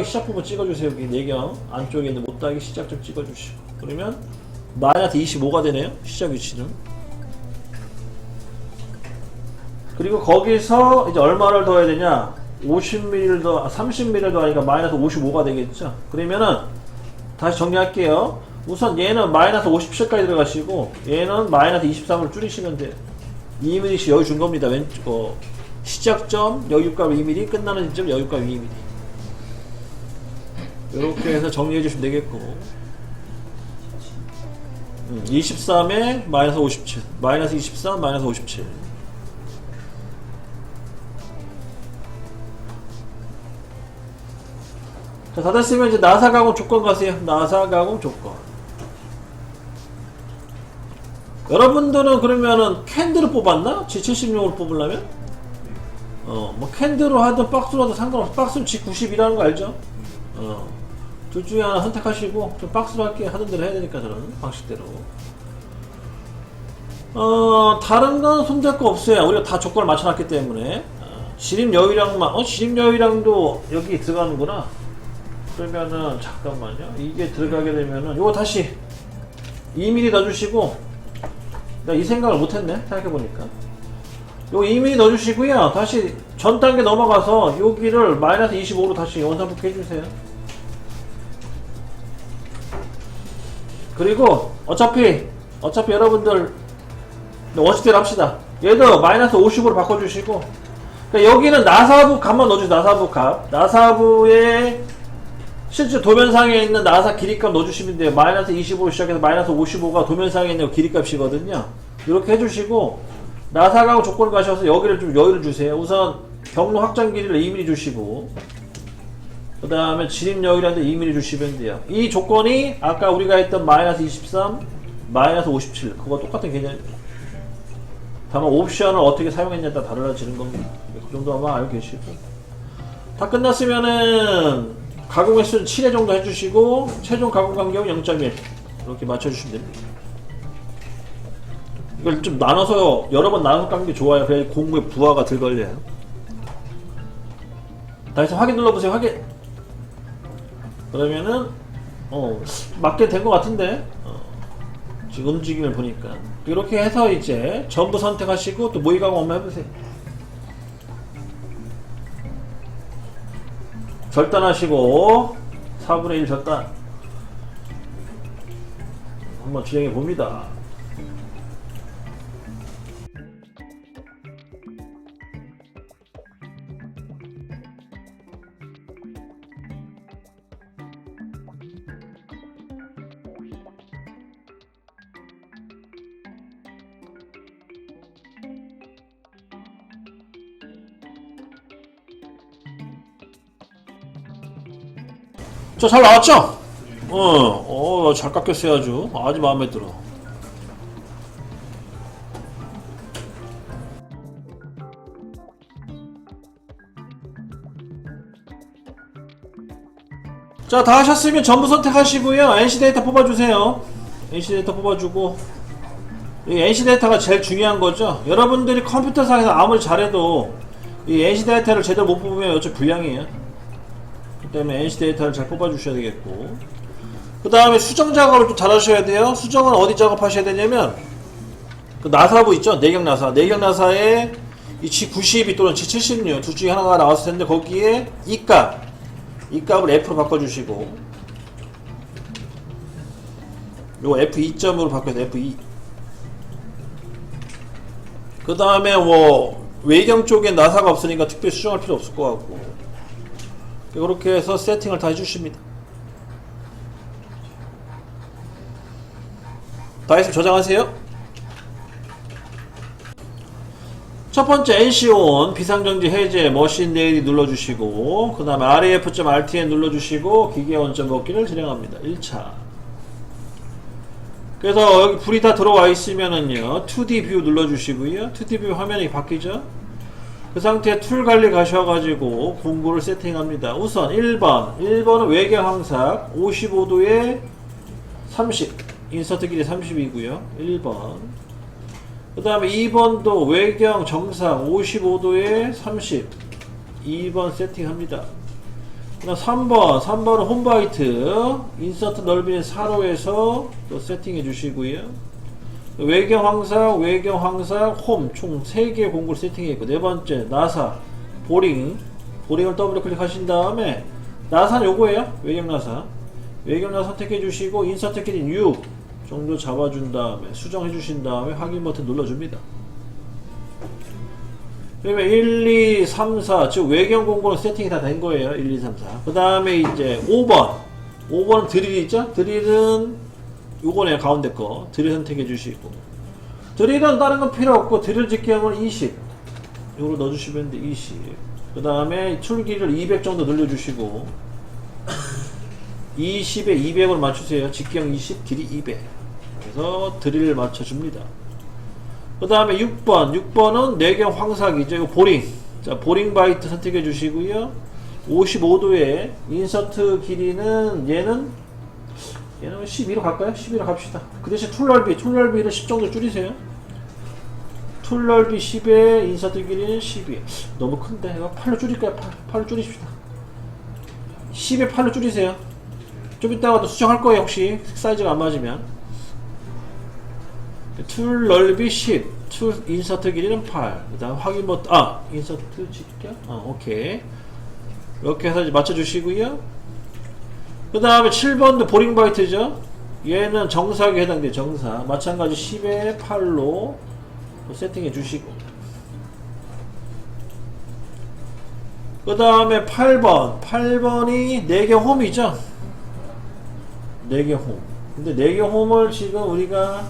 못따기 시작 부분 찍어주세요. 여기 내경 안쪽에 있는 못따기 시작 좀 찍어주시고 그러면 마이너스 25가 되네요. 시작 위치는. 그리고 거기서 이제 얼마를 더해야 되냐? 50ml를 더, 30ml를 더하니까 마이너스 55가 되겠죠? 그러면은 다시 정리할게요. 우선 얘는 마이너스 57까지 들어가시고 얘는 마이너스 23으로 줄이시면 돼요. 2mm씩 여유 준 겁니다. 왼쪽 어, 시작점 여유값 2mm, 끝나는 지점 여유값 2mm. 이렇게 해서 정리해 주시면 되겠고 음, 23에 마이너스 57 마이너스 23 마이너스 57 자, 다 됐으면 이제 나사 가공 조건 가세요. 나사 가공 조건. 여러분들은 그러면은 캔들을 뽑았나? G70용으로 뽑으려면? 어, 뭐 캔들로 하든 박스로 하든 상관없어. 박스는 G90이라는 거 알죠? 어. 둘 중에 하나 선택하시고 좀 박스로 할게 하던 대로 해야 되니까 저는 방식대로. 어, 다른 건 손댈 거 없어요. 우리가 다 조건을 맞춰놨기 때문에. 어, 지림 여유량만, 어, 지림 여유량도 여기 들어가는구나. 그러면은, 잠깐만요. 이게 들어가게 되면은, 요거 다시 2mm 넣어주시고, 나 이 생각을 못했네. 생각해보니까. 요 2mm 넣어주시고요. 다시 전 단계 넘어가서 여기를 마이너스 25로 다시 원상복귀 해주세요. 그리고 어차피 어차피 여러분들 원칙대로 합시다. 얘도 마이너스 50으로 바꿔주시고 그러니까 여기는 나사부 값만 넣어주세요. 나사부 값. 나사부의 실제 도면상에 있는 나사 길이값 넣어주시면 돼요. 마이너스 25로 시작해서 마이너스 55가 도면상에 있는 길이값이거든요. 이렇게 해주시고 나사가고 조건을 가셔서 여기를 좀 여유를 주세요. 우선 경로 확장 길이를 2mm 주시고 그 다음에 진입 여유라는데 2mm 주시면 돼요. 이 조건이 아까 우리가 했던 마이너스 23, 마이너스 57 그거 똑같은 개념입니다. 다만 옵션을 어떻게 사용했냐에 따라 달라지는 겁니다. 그 정도만 알고 계시고 다 끝났으면은 가공 횟수는 7회 정도 해주시고 최종 가공 간격은 0.1 이렇게 맞춰주시면 됩니다. 이걸 좀 나눠서 여러 번 나눠서 깎는 게 좋아요. 그래야 공구의 부하가 덜 걸려요. 다시 확인 눌러보세요. 확인. 그러면은 어 맞게 된 것 같은데 어, 지금 움직임을 보니까 이렇게 해서 이제 전부 선택하시고 또 모의 가공 한번 해보세요. 절단하시고 4분의 1 절단 한번 진행해 봅니다. 저 잘 나왔죠? 어, 어, 잘 깎였어요 아주. 아주 마음에 들어. 자, 다 하셨으면 전부 선택하시고요. NC 데이터 뽑아주세요. NC 데이터 뽑아주고. 이 NC 데이터가 제일 중요한 거죠. 여러분들이 컴퓨터상에서 아무리 잘해도 이 NC 데이터를 제대로 못 뽑으면 어차피 불량이에요. 그 때문에 NC 데이터를 잘 뽑아주셔야 되겠고. 그 다음에 수정 작업을 좀 잘하셔야 돼요. 수정은 어디 작업하셔야 되냐면 그 나사부 있죠? 내경 나사. 내경 나사에 이 G92 또는 G76 둘 중에 하나가 나왔을 텐데 거기에 이 값, 이 값을 F로 바꿔주시고. 요 F2점으로 바꿔서 F2 그 다음에 뭐 외경 쪽에 나사가 없으니까 특별히 수정할 필요 없을 것 같고 이렇게 해서 세팅을 다 해주십니다. 다 했으면 저장하세요. 첫 번째 NCON 비상정지 해제 머신 내일이 눌러주시고 그 다음에 RAF.RTN 눌러주시고 기계 원점 먹기를 진행합니다. 1차 그래서 여기 불이 다 들어와 있으면은요 2D 뷰 눌러주시고요 2D 뷰 화면이 바뀌죠 그 상태에 툴 관리 가셔가지고 공구를 세팅합니다. 우선 1번. 1번은 외경 항삭 55도에 30. 인서트 길이 30이고요. 1번. 그 다음에 2번도 외경 정상 55도에 30. 2번 세팅합니다. 그다음 3번 3번은 홈바이트 인서트 넓이는 4로에서 또 세팅해 주시고요 외경 황상 외경 황상 홈총 3개 공구를 세팅해 있고 네 번째 나사 보링 보링을 더블 클릭하신 다음에 나사는 요거예요 외경 나사 외경 나사 선택해 주시고 인서트 길이 6 정도 잡아준 다음에 수정해 주신 다음에 확인 버튼 눌러줍니다 그러면 1, 2, 3, 4, 즉 외경 공고는 세팅이 다 된 거예요. 1, 2, 3, 4. 그 다음에 이제 5번. 5번 드릴 있죠? 드릴은 요거네요. 가운데 거. 드릴 선택해 주시고. 드릴은 다른 건 필요 없고 드릴 직경은 20. 요걸 넣어주시면 돼. 20. 그 다음에 출기를 200 정도 늘려주시고 20에 200으로 맞추세요. 직경 20, 길이 200. 그래서 드릴을 맞춰줍니다. 그 다음에 6번. 6번은 내경 황사기죠. 이거 보링. 자, 보링 바이트 선택해 주시고요. 55도에 인서트 길이는 얘는 얘는 12로 갈까요? 12로 갑시다. 그 대신 툴 넓이, 툴 넓이를 10 정도 줄이세요. 툴 넓이 10에 인서트 길이는 12. 너무 큰데 이거 8로 줄일까요? 8, 8로 줄이십시다. 10에 8로 줄이세요. 좀 이따가도 수정할 거예요, 혹시 사이즈가 안 맞으면. 툴 넓이 10, 툴 인서트 길이는 8. 그 다음 확인 버튼 아 인서트 직격 아 오케이 이렇게 해서 맞춰주시고요. 그 다음에 7번도 보링 바이트죠. 얘는 정사하게 해당돼 정사. 마찬가지 10에 8로 세팅해 주시고. 그 다음에 8번. 8번이 4개 홈이죠. 4개 홈. 근데 4개 홈을 지금 우리가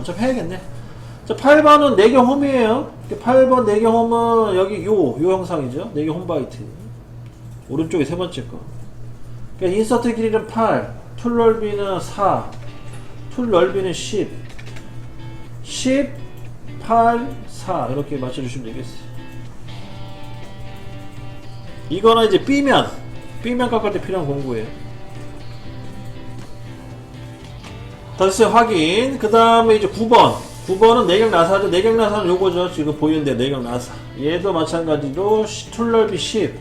어차피 해야겠네. 자, 8번은 4개 홈이에요. 8번 4개 홈은 여기 요, 요 형상이죠. 4개 홈 바이트. 오른쪽에 세 번째 거. 그러니까 인서트 길이는 8, 툴 넓이는 4, 툴 넓이는 10, 10, 8, 4 이렇게 맞춰주시면 되겠어요. 이거는 이제 B면, B면 깎을 때 필요한 공구예요. 다시 확인. 그 다음에 이제 9번. 9번은 내경 나사죠. 내경 나사는 요거죠. 지금 보이는데 내경 나사. 얘도 마찬가지로 시- 툴 넓이 10.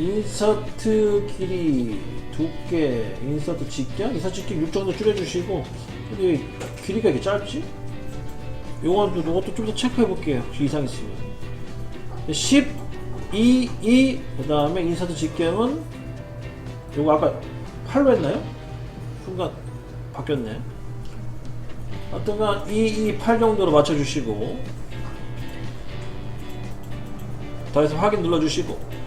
인서트 길이 두께, 인서트 직경, 인서트 직경 6 정도 줄여주시고. 근데 길이가 이렇게 짧지? 요것도, 요것도 좀 더 체크해 볼게요. 혹시 이상 있으면. 10, 2, 2, 그 다음에 인서트 직경은 요거 아까 8로 했나요? 순간 바뀌었네. 하여튼간 2, 2, 8 정도로 맞춰주시고 다해서 확인 눌러주시고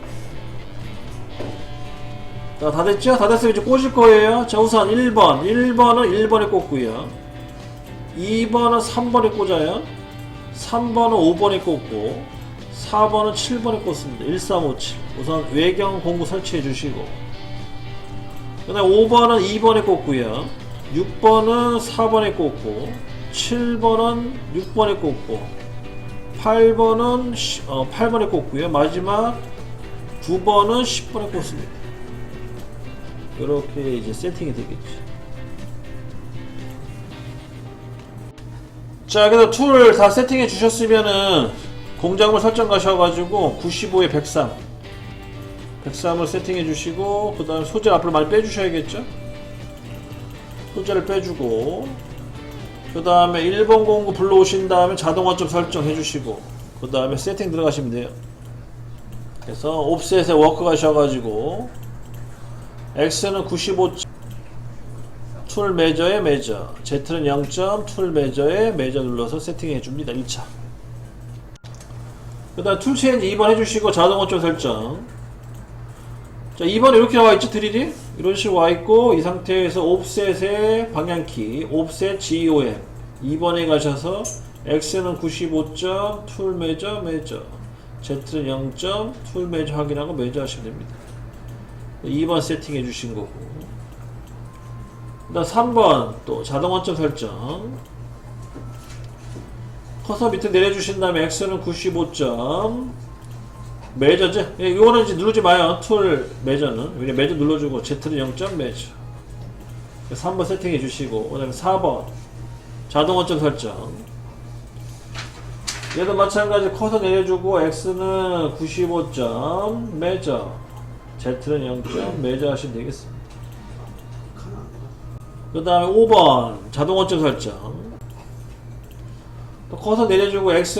자, 다 됐죠? 다 됐으면 이제 꽂을 거예요. 자, 우선 1번. 1번은 1번에 꽂고요. 2번은 3번에 꽂아요. 3번은 5번에 꽂고 4번은 7번에 꽂습니다. 1357. 우선 외경 공구 설치해 주시고 그 다음에 5번은 2번에 꽂고요. 6번은 4번에 꽂고 7번은 6번에 꽂고 8번은 어, 8번에 꽂고요. 마지막 9번은 10번에 꽂습니다. 이렇게 이제 세팅이 되겠죠. 자, 그래서 툴 다 세팅해 주셨으면은 공작물 설정 가셔가지고 95에 103 103을 세팅해 주시고 그 다음에 소재 앞으로 많이 빼주셔야겠죠? 소재를 빼주고 그 다음에 1번 공구 불러오신 다음에 자동화 점 설정해 주시고 그 다음에 세팅 들어가시면 돼요 그래서 옵셋에 워크 가셔가지고 X는 95, 툴 매저에 매저 Z는 0점 툴 매저에 매저 눌러서 세팅해 줍니다. 1차. 그 다음 툴 체인지 2번 해주시고 자동화점 설정. 자 2번에 이렇게 나와있죠? 드릴이? 이런 식으로 와있고 이 상태에서 옵셋의 방향키 옵셋 GOM 2번에 가셔서 X는 95점 툴 매저 매저. Z는 0점 툴 매저 확인하고 매저 하시면 됩니다 2번 세팅해 주신 거고 그 다음 3번 또 자동화점 설정 커서 밑에 내려주신 다음에 X는 95점 매저죠? 예, 이거는 이제 누르지 마요. 툴 매저는. 왜냐 매저 눌러주고 Z는 0점 매저. 3번 세팅해 주시고 그 다음에 4번 자동어점 설정 얘도 마찬가지 커서 내려주고 X는 95점 매저 Z는 0점 매저하시면 되겠습니다. 그 다음에 5번 자동 원점 설정 또 커서 내려주고 X